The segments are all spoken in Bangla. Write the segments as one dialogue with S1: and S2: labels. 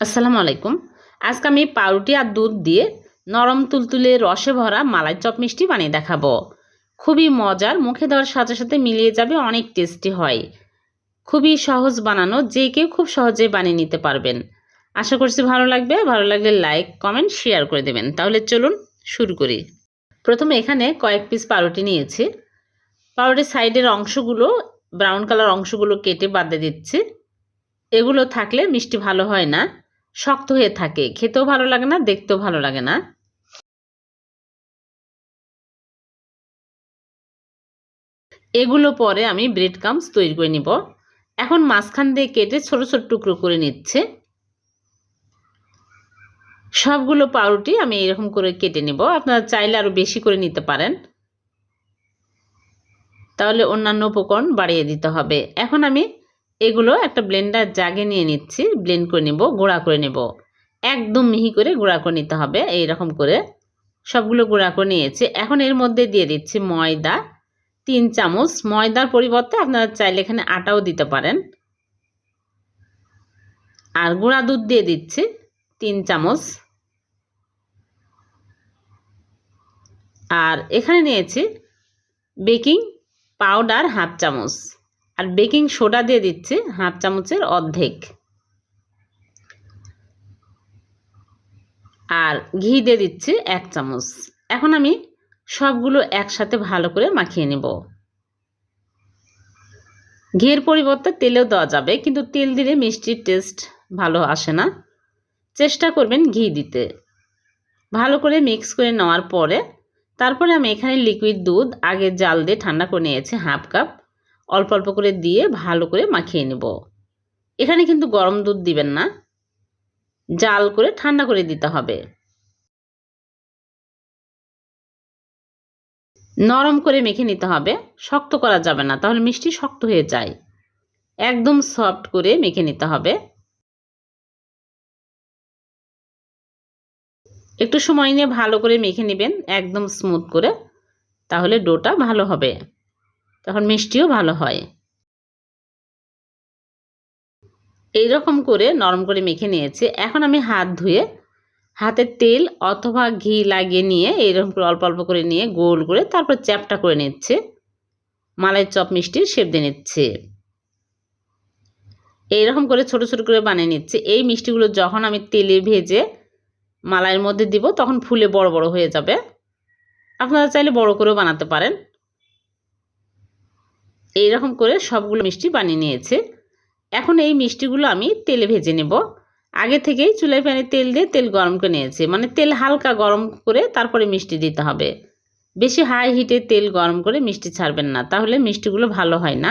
S1: আসসালামু আলাইকুম। আজকে আমি পাউরুটি আর দুধ দিয়ে নরম তুলতুলে রসে ভরা মালাই চপ মিষ্টি বানিয়ে দেখাবো। খুবই মজার, মুখে দেওয়ার সাথে সাথে মিলিয়ে যাবে অনেক টেস্টি হয়। খুবই সহজ বানানো, যে কেউ খুব সহজে বানিয়ে নিতে পারবেন। আশা করছি ভালো লাগবে, ভালো লাগলে লাইক, কমেন্ট, শেয়ার করে দেবেন। তাহলে চলুন শুরু করি। প্রথমে এখানে কয়েক পিস পাউরুটি নিয়েছি। পাউরুটির সাইডের অংশগুলো, ব্রাউন কালার অংশগুলো কেটে বাদ দিচ্ছি। এগুলো থাকলে মিষ্টি ভালো হয় না। শক্ত হয়ে থাকে। খেতেও ভালো লাগে না, দেখতেও ভালো লাগে না। এগুলো পরে আমি ব্রেড কামস তৈরি করে নিব। এখন মাঝখান দিয়ে কেটে ছোট ছোট টুকরো করে নিচ্ছে। সবগুলো পাউরুটি আমি এরকম করে কেটে নিব। আপনারা চাইলে আরও বেশি করে নিতে পারেন। তাহলে অন্যান্য উপকরণ বাড়িয়ে দিতে হবে। এখন আমি এগুলো একটা ব্লেন্ডার জাগে নিয়ে নিচ্ছি ব্লেন্ড করে নেব, গুঁড়া করে নেব। একদম মিহি করে গুঁড়া করে নিতে হবে এই রকম করে। সবগুলো গুঁড়া করে নিয়েছি। এখন এর মধ্যে দিয়ে দিচ্ছি ময়দা, তিন চামচ। ময়দার পরিবর্তে আপনারা চাইলে এখানে আটাও দিতে পারেন। আর গুঁড়া দুধ দিয়ে দিচ্ছি, তিন চামচ। আর এখানে নিয়েছি বেকিং পাউডার হাফ চামচ। আর বেকিং সোডা দিয়ে দিচ্ছি হাফ চামচের অর্ধেক। আর ঘি দিয়ে দিচ্ছি এক চামচ। এখন আমি সবগুলো একসাথে ভালো করে মাখিয়ে নেব। ঘিয়ের পরিবর্তে তেলেও দেওয়া যাবে, কিন্তু তেল দিলে মিষ্টির টেস্ট ভালো আসে না। চেষ্টা করবেন ঘি দিতে। ভালো করে মিক্স করে নেওয়ার পরে, তারপরে আমি এখানে লিকুইড দুধ, আগে জাল দিয়ে ঠান্ডা করে নিয়েছি হাফ কাপ। অল্প অল্প করে দিয়ে ভালো করে মাখিয়ে নেব। এখানে কিন্তু গরম দুধ দিবেন না। জাল করে ঠান্ডা করে দিতে হবে। নরম করে মেখে নিতে হবে। শক্ত করা যাবে না, তাহলে মিষ্টি শক্ত হয়ে যায়। একদম সফট করে মেখে নিতে হবে। একটু সময় নিয়ে ভালো করে মেখে নেবেন, একদম স্মুথ করে, তাহলে ডোটা ভালো হবে। তখন মিষ্টিও ভালো হয়। এই রকম করে নরম করে মেখে নিয়েছি। এখন আমি হাত ধুয়ে হাতে তেল অথবা ঘি লাগিয়ে নিয়ে এইরকম করে অল্প অল্প করে নিয়ে গোল করে তারপর চ্যাপটা করে নিচ্ছে। মালাই চপ মিষ্টির শেপ দিয়ে নিচ্ছে। এইরকম করে ছোট ছোট করে বানিয়ে নিচ্ছে। এই মিষ্টিগুলো যখন আমি তেলে ভেজে মালাইয়ের মধ্যে দিব, তখন ফুলে বড় বড় হয়ে যাবে। আপনারা চাইলে বড় করেও বানাতে পারেন। এই রকম করে সবগুলো মিষ্টি বানিয়ে নিয়েছে। এখন এই মিষ্টিগুলো আমি তেলে ভেজে নেব। আগে থেকেই চুলায় প্যানে তেল দিয়ে তেল গরম করে নিয়েছি। মানে তেল হালকা গরম করে তারপরে মিষ্টি দিতে হবে। বেশি হাই হিটে তেল গরম করে মিষ্টি ছাড়বেন না। তাহলে মিষ্টিগুলো ভালো হয় না।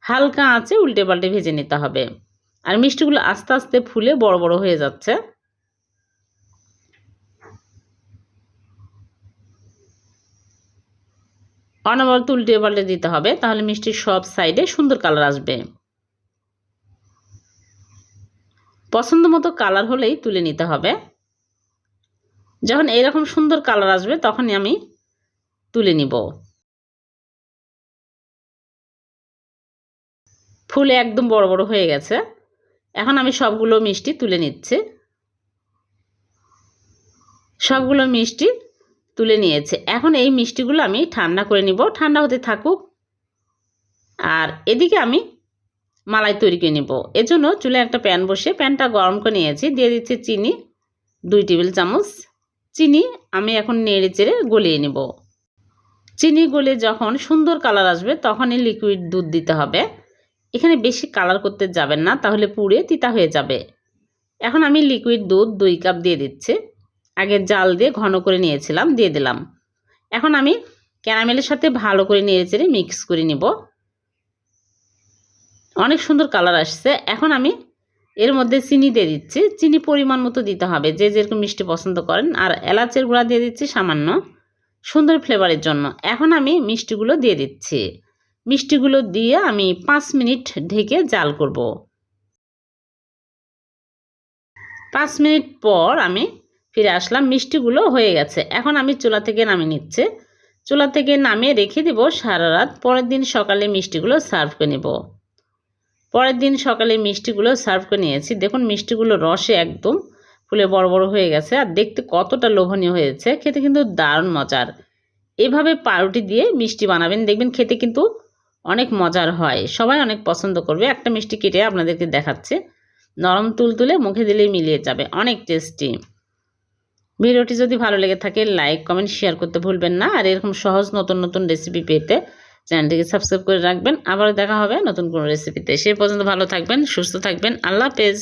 S1: হালকা আঁচে উল্টে পাল্টে ভেজে নিতে হবে। আর মিষ্টিগুলো আস্তে আস্তে ফুলে বড় বড় হয়ে যাচ্ছে। অনবরত উল্টে পাল্টে দিতে হবে, তাহলে মিষ্টির সব সাইডে সুন্দর কালার আসবে। পছন্দ মতো কালার হলেই তুলে নিতে হবে। যখন এরকম সুন্দর কালার আসবে, তখনই আমি তুলে নিব। ফুলে একদম বড় বড় হয়ে গেছে। এখন আমি সবগুলো মিষ্টি তুলে নিচ্ছি। সবগুলো মিষ্টি তুলে নিয়েছে। এখন এই মিষ্টিগুলো আমি ঠান্ডা করে নিব। ঠান্ডা হতে থাকুক। আর এদিকে আমি মালাই তৈরি করে নেব। এজন্য চুলে একটা প্যান বসে প্যানটা গরম করে নিয়েছি। দিয়ে দিচ্ছি চিনি, দুই টেবিল চামচ। চিনি আমি এখন নেড়ে চেড়ে গলিয়ে নেব। চিনি গলে যখন সুন্দর কালার আসবে, তখনই লিকুইড দুধ দিতে হবে। এখানে বেশি কালার করতে যাবেন না, তাহলে পুড়ে তিতা হয়ে যাবে। এখন আমি লিকুইড দুধ দুই কাপ দিয়ে দিচ্ছি। আগে জাল দিয়ে ঘন করে নিয়েছিলাম, দিয়ে দিলাম। এখন আমি ক্যারামেলের সাথে ভালো করে নেড়ে চেড়ে মিক্স করে নিব। অনেক সুন্দর কালার আসছে। এখন আমি এর মধ্যে চিনি দিয়ে দিচ্ছি। চিনি পরিমাণ মতো দিতে হবে। যে যেরকম মিষ্টি পছন্দ করেন। আর এলাচের গুঁড়া দিয়ে দিচ্ছি সামান্য সুন্দর ফ্লেভারের জন্য। এখন আমি মিষ্টিগুলো দিয়ে দিচ্ছি। মিষ্টিগুলো দিয়ে আমি পাঁচ মিনিট ঢেকে জাল করব। পাঁচ মিনিট পর আমি ফিরে আসলাম, মিষ্টিগুলো হয়ে গেছে। এখন আমি চুলা থেকে নামিয়ে নিচ্ছে। চুলা থেকে নামিয়ে রেখে দেব সারা রাত। পরের দিন সকালে মিষ্টিগুলো সার্ভ করে নেব। পরের দিন সকালে মিষ্টিগুলো সার্ভ করে নিয়েছি। দেখুন, মিষ্টিগুলো রসে একদম ফুলে বড় বড় হয়ে গেছে আর দেখতে কতটা লোভনীয় হয়েছে। খেতে কিন্তু দারুণ মজার। এভাবে পাউরুটি দিয়ে মিষ্টি বানাবেন, দেখবেন খেতে কিন্তু অনেক মজার হয়। সবাই অনেক পছন্দ করবে। একটা মিষ্টি কেটে আপনাদেরকে দেখাচ্ছে। নরম তুলতুলে মুখে দিলেই মিলিয়ে যাবে। অনেক টেস্টি। ভিডিওটি যদি ভালো লেগে থাকে লাইক কমেন্ট শেয়ার করতে ভুলবেন না। আর এরকম সহজ নতুন নতুন রেসিপি পেতে চ্যানেলটিকে সাবস্ক্রাইব করে রাখবেন। আবারও দেখা হবে নতুন কোনো রেসিপিতে সে পর্যন্ত ভালো থাকবেন, সুস্থ থাকবেন। আল্লাহ হাফেজ।